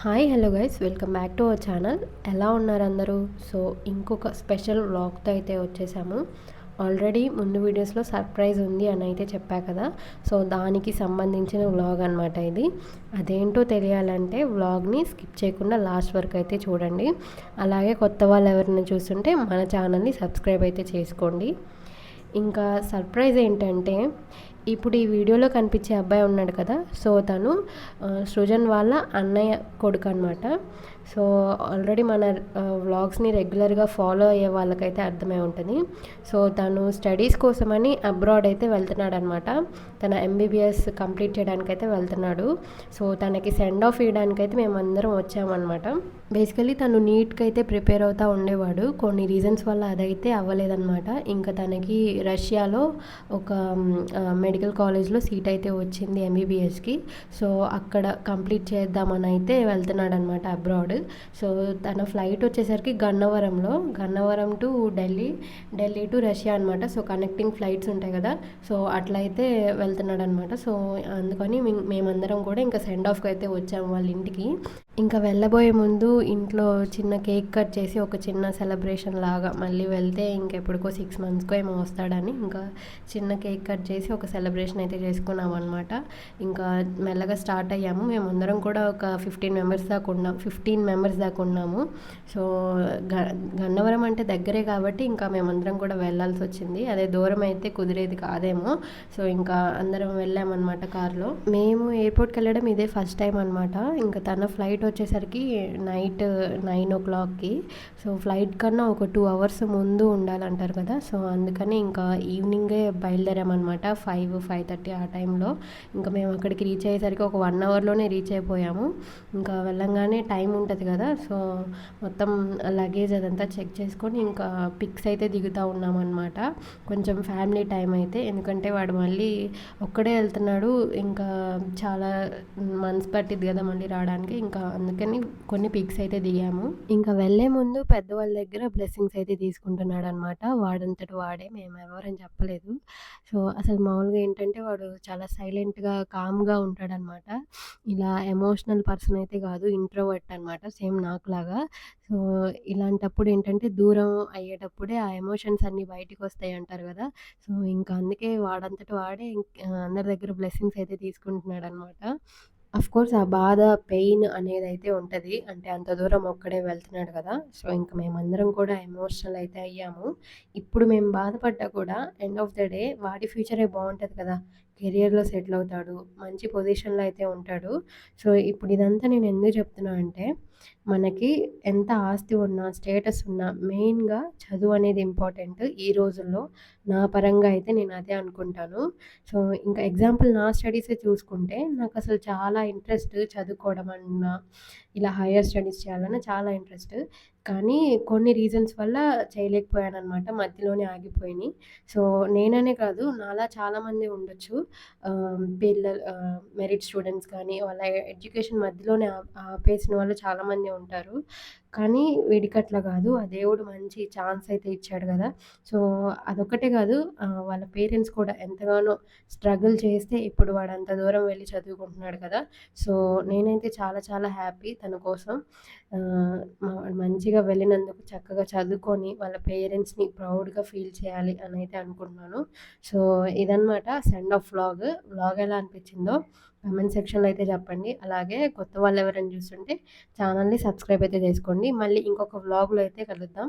Hi hello guys welcome back to our channel ఎలా ఉన్నారు అందరూ? సో ఇంకొక స్పెషల్ వ్లాగ్తో అయితే వచ్చేసాము. ఆల్రెడీ ముందు వీడియోస్లో సర్ప్రైజ్ ఉంది అని అయితే చెప్పా కదా. సో దానికి సంబంధించిన వ్లాగ్ అనమాట ఇది. అదేంటో తెలియాలంటే వ్లాగ్ని స్కిప్ చేయకుండా లాస్ట్ వరకు అయితే చూడండి. అలాగే కొత్త వాళ్ళు ఎవరైనా చూస్తుంటే మన ఛానల్ని సబ్స్క్రైబ్ అయితే చేసుకోండి. ఇంకా సర్ప్రైజ్ ఏంటంటే ఇప్పుడు ఈ వీడియోలో కనిపించే అబ్బాయి ఉన్నాడు కదా సో తను సృజన్ వాళ్ళ అన్నయ్య కొడుకు అనమాట సో ఆల్రెడీ మన వ్లాగ్స్ని రెగ్యులర్గా ఫాలో అయ్యే వాళ్ళకైతే అర్థమై ఉంటుంది. సో తను స్టడీస్ కోసమని అబ్రాడ్ అయితే వెళ్తున్నాడు అనమాట తన ఎంబీబీఎస్ కంప్లీట్ చేయడానికైతే వెళ్తున్నాడు. సో తనకి సెండ్ ఆఫ్ ఇవ్వడానికైతే మేమందరం వచ్చామన్నమాట. బేసికలీ తను నీట్కి అయితే ప్రిపేర్ అవుతూ ఉండేవాడు. కొన్ని రీజన్స్ వల్ల అదైతే అవ్వలేదన్నమాట. ఇంకా తనకి రష్యాలో ఒక మెడికల్ మెడికల్ కాలేజ్లో సీట్ అయితే వచ్చింది ఎంబీబీఎస్కి సో అక్కడ కంప్లీట్ చేద్దామని అయితే వెళ్తున్నాడు అనమాట అబ్రాడ్. సో తన ఫ్లైట్ వచ్చేసరికి గన్నవరంలో. Gannavaram to Delhi Delhi to Russia అనమాట. సో కనెక్టింగ్ ఫ్లైట్స్ ఉంటాయి కదా. సో అట్లయితే వెళ్తున్నాడు అనమాట సో అందుకని మేమందరం కూడా ఇంకా సెండ్ ఆఫ్కి అయితే వచ్చాము వాళ్ళ ఇంటికి. ఇంకా వెళ్ళబోయే ముందు ఇంట్లో చిన్న కేక్ కట్ చేసి ఒక చిన్న సెలబ్రేషన్ లాగా మళ్ళీ వెళ్తే ఇంకెప్పటికో సిక్స్ మంత్స్కో ఏమో వస్తాడని ఇంకా చిన్న కేక్ కట్ చేసి ఒక సెలబ్రేషన్ అయితే చేసుకున్నాం అనమాట ఇంకా మెల్లగా స్టార్ట్ అయ్యాము. మేము అందరం కూడా ఒక ఫిఫ్టీన్ మెంబర్స్ దాకా ఉన్నాం. ఫిఫ్టీన్ మెంబర్స్ దాకా ఉన్నాము. సో గన్నవరం అంటే దగ్గరే కాబట్టి ఇంకా మేమందరం కూడా వెళ్ళాల్సి వచ్చింది. అదే దూరం అయితే కుదిరేది కాదేమో. సో ఇంకా అందరం వెళ్ళామన్నమాట కారులో. మేము ఎయిర్పోర్ట్కి వెళ్ళడం ఇదే ఫస్ట్ టైం అనమాట ఇంకా తన ఫ్లైట్ వచ్చేసరికి నైట్ నైన్ ఓ క్లాక్కి సో ఫ్లైట్ కన్నా ఒక టూ అవర్స్ ముందు ఉండాలంటారు కదా. సో అందుకని ఇంకా ఈవినింగే బయలుదేరామన్నమాట. ఫైవ్ ఫైవ్ థర్టీ ఆ టైంలో ఇంకా మేము అక్కడికి రీచ్ అయ్యేసరికి ఒక వన్ అవర్లోనే రీచ్ అయిపోయాము. ఇంకా వెళ్ళంగానే టైం ఉంటుంది కదా సో మొత్తం లగేజ్ అదంతా చెక్ చేసుకొని ఇంకా పిక్స్ అయితే దిగుతూ ఉన్నామన్నమాట. కొంచెం ఫ్యామిలీ టైం అయితే ఎందుకంటే వాడు మళ్ళీ ఒక్కడే వెళ్తున్నాడు. ఇంకా చాలా మంత్స్ పట్టిద్ది కదా మళ్ళీ రావడానికి. ఇంకా అందుకని కొన్ని పిక్స్ అయితే దిగాము. ఇంకా వెళ్ళే ముందు పెద్దవాళ్ళ దగ్గర బ్లెస్సింగ్స్ అయితే తీసుకుంటున్నాడు అనమాట వాడంతటి వాడే మేము ఎవరని చెప్పలేదు. సో అసలు మామూలుగా ఏంటంటే వాడు చాలా సైలెంట్గా కామ్గా ఉంటాడనమాట. ఇలా ఎమోషనల్ పర్సన్ అయితే కాదు ఇంట్రోవర్ట్ అనమాట సేమ్ నాకులాగా. సో ఇలాంటప్పుడు ఏంటంటే దూరం అయ్యేటప్పుడే ఆ ఎమోషన్స్ అన్నీ బయటికి వస్తాయి అంటారు కదా. సో ఇంకా అందుకే వాడంతటి వాడే అందరి దగ్గర బ్లెస్సింగ్స్ అయితే తీసుకుంటున్నాడు అనమాట కోర్స్ ఆ బాధ పెయిన్ అనేది అయితే ఉంటుంది. అంటే అంత దూరం ఒక్కడే వెళ్తున్నాడు కదా. సో ఇంకా మేమందరం కూడా ఎమోషనల్ అయితే అయ్యాము. ఇప్పుడు మేము బాధపడ్డా కూడా ఎండ్ ఆఫ్ ద డే వాడి ఫ్యూచరే బాగుంటుంది కదా. కెరియర్లో సెటిల్ అవుతాడు. మంచి పొజిషన్లో అయితే ఉంటాడు. సో ఇప్పుడు ఇదంతా నేను ఎందుకు చెప్తున్నా అంటే మనకి ఎంత ఆస్తి ఉన్నా స్టేటస్ ఉన్నా మెయిన్గా చదువు అనేది ఇంపార్టెంట్ ఈ రోజుల్లో. నా పరంగా అయితే నేను అదే అనుకుంటాను. సో ఇంకా ఎగ్జాంపుల్ నా స్టడీసే చూసుకుంటే నాకు అసలు చాలా ఇంట్రెస్ట్ చదువుకోవడం అన్నా ఇలా హయ్యర్ స్టడీస్ చేయాలన్నా చాలా ఇంట్రెస్ట్. కానీ కొన్ని రీజన్స్ వల్ల చేయలేకపోయాను అనమాట మధ్యలోనే ఆగిపోయినాయి. సో నేననే కాదు నాలా చాలామంది ఉండొచ్చు. పిల్లలు మెరిట్ స్టూడెంట్స్ కానీ వాళ్ళ ఎడ్యుకేషన్ మధ్యలోనే ఆపేసిన వాళ్ళు చాలామంది ఉంటారు కానీ వీడికి అట్లా కాదు. ఆ దేవుడు మంచి ఛాన్స్ అయితే ఇచ్చాడు కదా. సో అదొక్కటే కాదు. వాళ్ళ పేరెంట్స్ కూడా ఎంతగానో స్ట్రగుల్ చేస్తే ఇప్పుడు వాడు అంత దూరం వెళ్ళి చదువుకుంటున్నాడు కదా. సో నేనైతే చాలా చాలా హ్యాపీ తన కోసం. మంచిగా వెళ్ళినందుకు చక్కగా చదువుకొని వాళ్ళ పేరెంట్స్ని ప్రౌడ్గా ఫీల్ చేయాలి అని అయితే అనుకుంటున్నాను. సో ఇదనమాట సెండ్ ఆఫ్ వ్లాగ్. వ్లాగ్ ఎలా అనిపించిందో కమెంట్ సెక్షన్లో అయితే చెప్పండి. అలాగే కొత్త వాళ్ళు ఎవరైనా చూస్తుంటే ఛానల్ని సబ్స్క్రైబ్ అయితే చేసుకోండి. చేసుకోండి మళ్ళీ ఇంకొక వ్లాగ్లో అయితే కలుద్దాం.